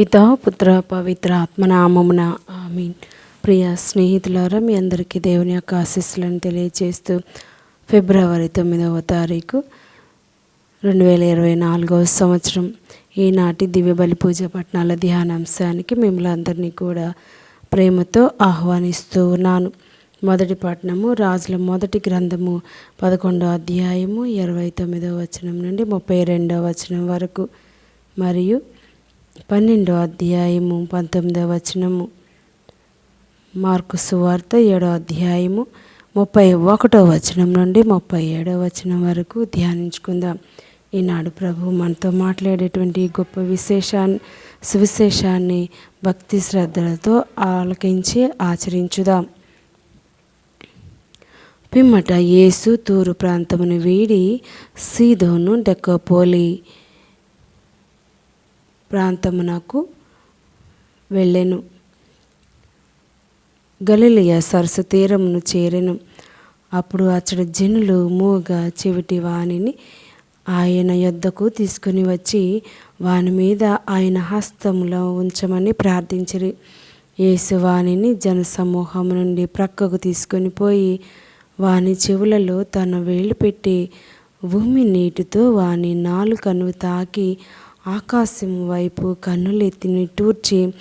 పితా పుత్ర పవిత్ర ఆత్మనామమున ఆమీన్. ప్రియ స్నేహితులారా మీ అందరికీ దేవుని యొక్క ఆశీస్సులను తెలియజేస్తూ ఫిబ్రవరి తొమ్మిదవ తారీఖు రెండు వేల ఇరవై నాలుగవ సంవత్సరం. ఈనాటి దివ్య బలి పూజ పట్నాల ధ్యానాంశానికి మిమ్మల్ని అందరినీ కూడా ప్రేమతో ఆహ్వానిస్తూ ఉన్నాను. మొదటి పట్టణము రాజుల మొదటి గ్రంథము పదకొండో అధ్యాయము ఇరవై తొమ్మిదవ వచనం నుండి ముప్పై రెండవ వచనం వరకు. మరియు పన్నెండో అధ్యాయము పంతొమ్మిదవ వచనము మార్కు సువార్త ఏడో అధ్యాయము ముప్పై ఒకటో వచనం నుండి ముప్పై ఏడో వచనం వరకు ధ్యానించుకుందాం. ఈనాడు ప్రభు మనతో మాట్లాడేటువంటి గొప్ప విశేషాన్ని సువిశేషాన్ని భక్తి శ్రద్ధలతో ఆలకించి ఆచరించుదాం. పిమ్మట యేసు తూరు ప్రాంతమును వీడి సీదోను డెక్కపోలి. ప్రాంతమునకు వెళ్ళెను. గలిలియ సరస్సు తీరమును చేరెను. అప్పుడు అచ్చడి జనులు మూగ చెవిటి వాణిని ఆయన యొద్దకు తీసుకుని వచ్చి వాని మీద ఆయన హస్తములో ఉంచమని ప్రార్థించిరి. యేసు వాణిని జనసమూహం నుండి ప్రక్కకు తీసుకొని పోయి వాని చెవులలో తన వేలు పెట్టి భూమి నీటితో వాని నాలుకను తాకి ఆకాశం వైపు కన్నులెత్తి నిట్టూర్చి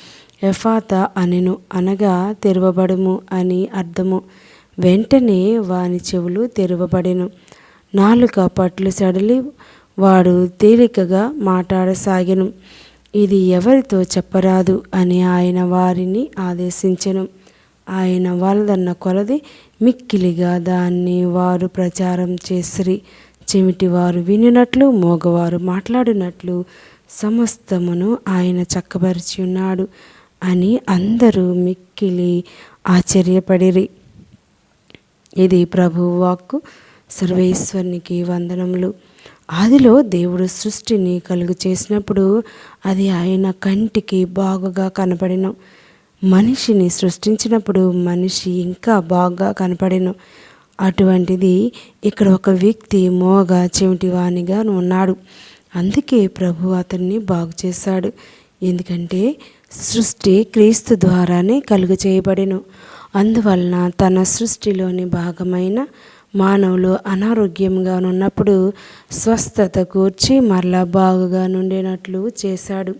ఎఫాత అనెను అనగా తెరవబడము అని అర్థము. వెంటనే వాని చెవులు తెరవబడెను. నాలుక పట్లు సడలి వాడు తేలికగా మాట్లాడసాగెను. ఇది ఎవరితో చెప్పరాదు అని ఆయన వారిని ఆదేశించెను. ఆయన వాళ్ళదన్న కొలది మిక్కిలిగా దాన్ని వారు ప్రచారం చేసిరి. చెమిటి వారు వినినట్లు మోగవారు మాట్లాడినట్లు సమస్తమును ఆయన చక్కబరిచి ఉన్నాడు అని అందరూ మిక్కిలి ఆశ్చర్యపడిరి. ఇది ప్రభు వాక్కు సర్వేశ్వరునికి వందనములు. ఆదిలో దేవుడు సృష్టిని కలుగు చేసినప్పుడు అది ఆయన కంటికి బాగుగా కనపడిను. మనిషిని సృష్టించినప్పుడు మనిషి ఇంకా బాగా కనపడెను. అటువంటిది ఇక్కడ ఒక వ్యక్తి మోగ చెవిటివానిగా ఉన్నాడు. అందుకే ప్రభు అతన్ని బాగు చేశాడు. ఎందుకంటే సృష్టి క్రీస్తు ద్వారానే కలుగు చేయబడెను. అందువలన తన సృష్టిలోని భాగమైన మానవులు అనారోగ్యంగా ఉన్నప్పుడు స్వస్థత కూర్చి మరలా బాగుగా నుండినట్లు చేశాడు.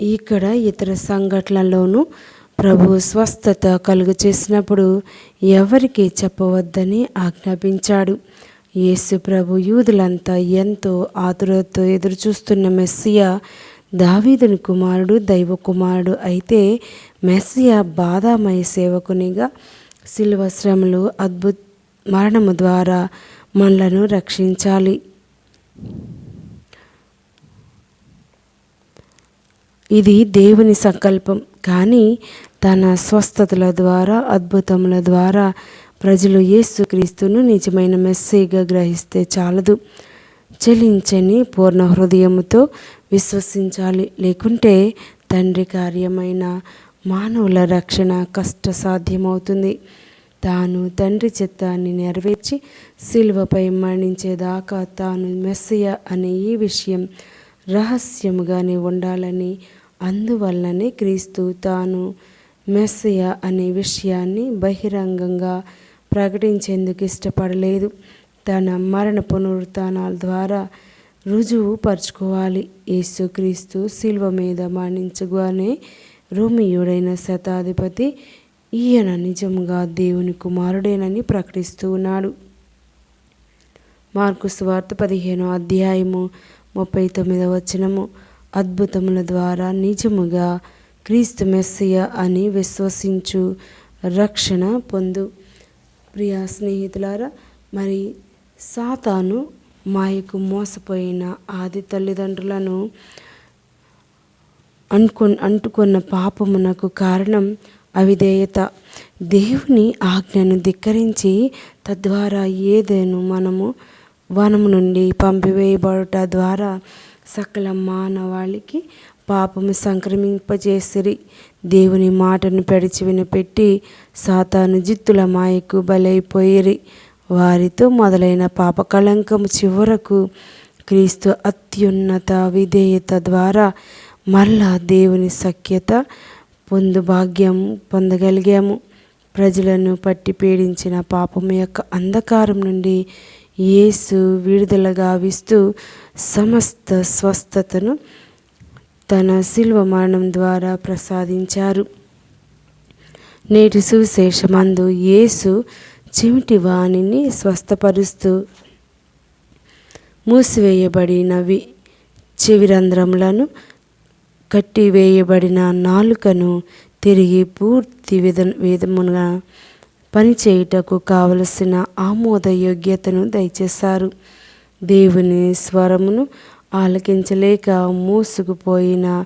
ఇక్కడ ఇతర సంఘటనలోనూ ప్రభు స్వస్థత కలుగు చేసినప్పుడు ఎవరికి చెప్పవద్దని ఆజ్ఞాపించాడు. యేసు ప్రభు యూదులంతా ఎంతో ఆతురతో ఎదురుచూస్తున్న మెస్సియా దావీదుని కుమారుడు దైవ కుమారుడు అయితే మెస్సియా బాధామయ సేవకునిగా శిలువ శ్రమలు అద్భుత మరణము ద్వారా మనలను రక్షించాలి. ఇది దేవుని సంకల్పం. కానీ తన స్వస్థతల ద్వారా అద్భుతముల ద్వారా ప్రజలు యేసుక్రీస్తును నిజమైన మెస్సేగా గ్రహిస్తే చాలదు. చెలించని పూర్ణ హృదయముతో విశ్వసించాలి. లేకుంటే తండ్రి కార్యమైన మానవుల రక్షణ కష్ట సాధ్యమవుతుంది తాను తండ్రి చిత్తాన్ని నెరవేర్చి శిలువపై మరణించేదాకా తాను మెస్సయ అనే ఈ విషయం రహస్యముగానే ఉండాలని అందువల్లనే క్రీస్తు తాను మెస్సయ అనే విషయాన్ని బహిరంగంగా ప్రకటించేందుకు ఇష్టపడలేదు. తన మరణ పునరుత్నాల ద్వారా రుజువు పరుచుకోవాలి. యేసుక్రీస్తు శిల్వ మీద మరణించగానే రోమియుడైన శతాధిపతి ఈయన నిజంగా దేవుని కుమారుడేనని ప్రకటిస్తూ ఉన్నాడు. మార్కు స్వార్థ పదిహేను అధ్యాయము ముప్పై తొమ్మిదవ వచనము అద్భుతముల ద్వారా నిజముగా క్రీస్తు మెస్సియ అని విశ్వసించు రక్షణ పొందు. ప్రియ స్నేహితులారా మరి సాతాను మాయకు మోసపోయిన ఆది తల్లిదండ్రులను అనుకు అంటుకున్న పాపమునకు కారణం అవిధేయత. దేవుని ఆజ్ఞను ధిక్కరించి తద్వారా ఏదేను మనము వనము నుండి పంపివేయబడుట ద్వారా సకల మానవాళికి పాపము సంక్రమింపజేసిరి. దేవుని మాటను పెడిచి వినపెట్టి సాతాను జిత్తుల మాయకు బలైపోయిరి. వారితో మొదలైన పాప కళంకము చివరకు క్రీస్తు అత్యున్నత విధేయత ద్వారా మరలా దేవుని సఖ్యత పొందు భాగ్యం పొందగలిగాము. ప్రజలను పట్టి పీడించిన పాపం యొక్క అంధకారం నుండి యేసు విడుదల గావిస్తూ సమస్త స్వస్థతను తన శిల్వ మరణం ద్వారా ప్రసాదించారు. నేటి సువిశేషమందు యేసు చెమిటి వాణిని స్వస్థపరుస్తూ మూసివేయబడినవి. చెవిరంధ్రములను కట్టివేయబడిన నాలుకను తిరిగి పూర్తి విధ విధముగా పనిచేయుటకు కావలసిన ఆమోదయోగ్యతను దయచేశారు. దేవుని స్వరమును ఆలకించలేక మూసుకుపోయిన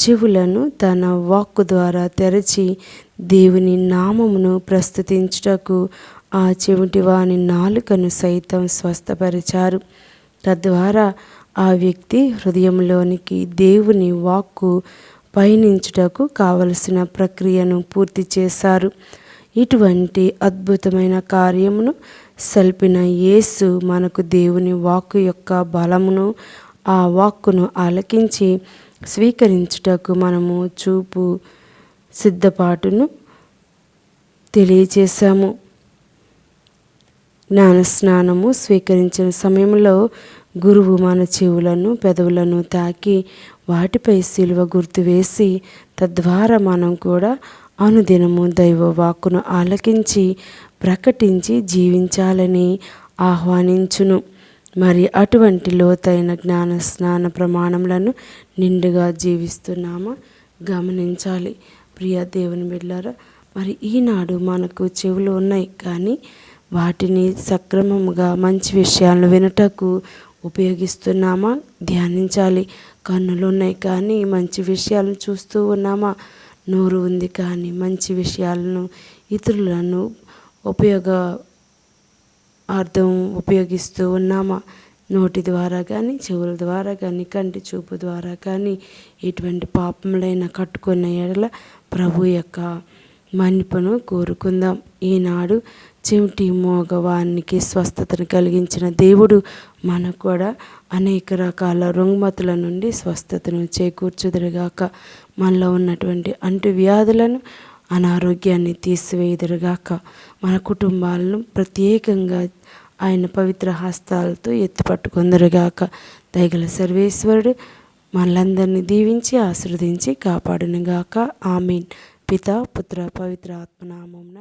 చెవులను తన వాక్కు ద్వారా తెరచి దేవుని నామమును ప్రస్తుతించుటకు ఆ చెవిటి వాని నాలుకను సైతం స్వస్థపరిచారు. తద్వారా ఆ వ్యక్తి హృదయంలోనికి దేవుని వాక్కు పయనించుటకు కావలసిన ప్రక్రియను పూర్తి చేశారు. ఇటువంటి అద్భుతమైన కార్యమును సల్పిన యేసు మనకు దేవుని వాక్కు యొక్క బలమును ఆ వాక్కును ఆలకించి స్వీకరించుటకు మనము చూపు సిద్ధపాటును తెలియచేశాము. జ్ఞానస్నానము స్వీకరించిన సమయంలో గురువు మన చెవులను పెదవులను తాకి వాటిపై సిలువ గుర్తు వేసి తద్వారా మనం కూడా అనుదినము దైవ వాక్కును ఆలకించి ప్రకటించి జీవించాలని ఆహ్వానించును. మరి అటువంటి లోతైన జ్ఞాన స్నాన ప్రమాణములను నిండుగా జీవిస్తున్నామా? గమనించాలి. ప్రియ దేవుని బిడ్డారా మరి ఈనాడు మనకు చెవులు ఉన్నాయి కానీ వాటిని సక్రమముగా మంచి విషయాలను వినటకు ఉపయోగిస్తున్నామా? ధ్యానించాలి. కన్నులు ఉన్నాయి కానీ మంచి విషయాలను చూస్తూ ఉన్నామా? నోరు ఉంది కానీ మంచి విషయాలను ఇతరులను ఉపయోగ అర్థం ఉపయోగిస్తూ ఉన్నామా? నోటి ద్వారా కానీ చెవుల ద్వారా కానీ కంటి చూపు ద్వారా కానీ ఎటువంటి పాపములైన కట్టుకున్న ఎడల ప్రభు యొక్క మన్నిపను కోరుకుందాం. ఈనాడు చెవిటి మోగవానికి స్వస్థతను కలిగించిన దేవుడు మనకు కూడా అనేక రకాల రుగ్మతుల నుండి స్వస్థతను చేకూర్చుదురుగాక. మనలో ఉన్నటువంటి అంటు వ్యాధులను అనారోగ్యాన్ని తీసివేయుదురుగాక. మన కుటుంబాలను ప్రత్యేకంగా ఆయన పవిత్ర హస్తాలతో ఎత్తిపట్టుకుందరుగాక. దయగల సర్వేశ్వరుడు మనలందరినీ దీవించి ఆశీర్వదించి కాపాడునుగాక. ఆమెన్. పిత పుత్ర పవిత్ర ఆత్మనామంన